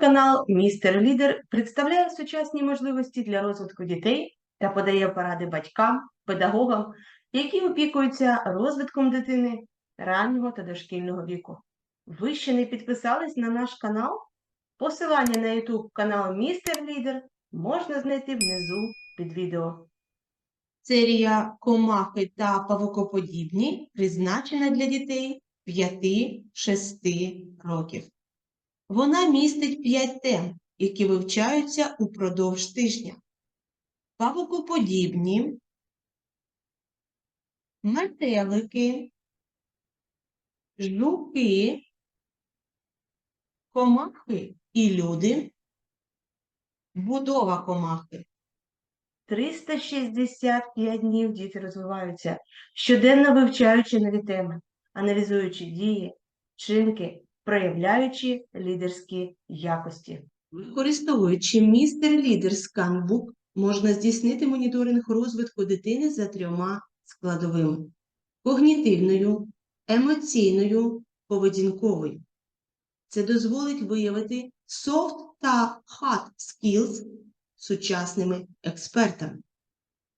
канал Містер Лідер представляє сучасні можливості для розвитку дітей та подає поради батькам, педагогам, які опікуються розвитком дитини раннього та дошкільного віку. Ви ще не підписались на наш канал? Посилання на YouTube канал Містер Лідер можна знайти внизу під відео. Серія комахи та павукоподібні призначена для дітей 5-6 років. Вона містить 5 тем, які вивчаються упродовж тижня. Павукоподібні, метелики, жуки, комахи і люди, будова комахи. 365 днів діти розвиваються, щоденно вивчаючи нові теми, аналізуючи дії, вчинки, проявляючи лідерські якості. Використовуючи містер Лідер сканбук, можна здійснити моніторинг розвитку дитини за трьома складовими: когнітивною, емоційною, поведінковою. Це дозволить виявити soft та hard skills сучасними експертами.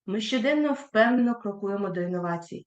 Ми щоденно впевнено крокуємо до інновацій.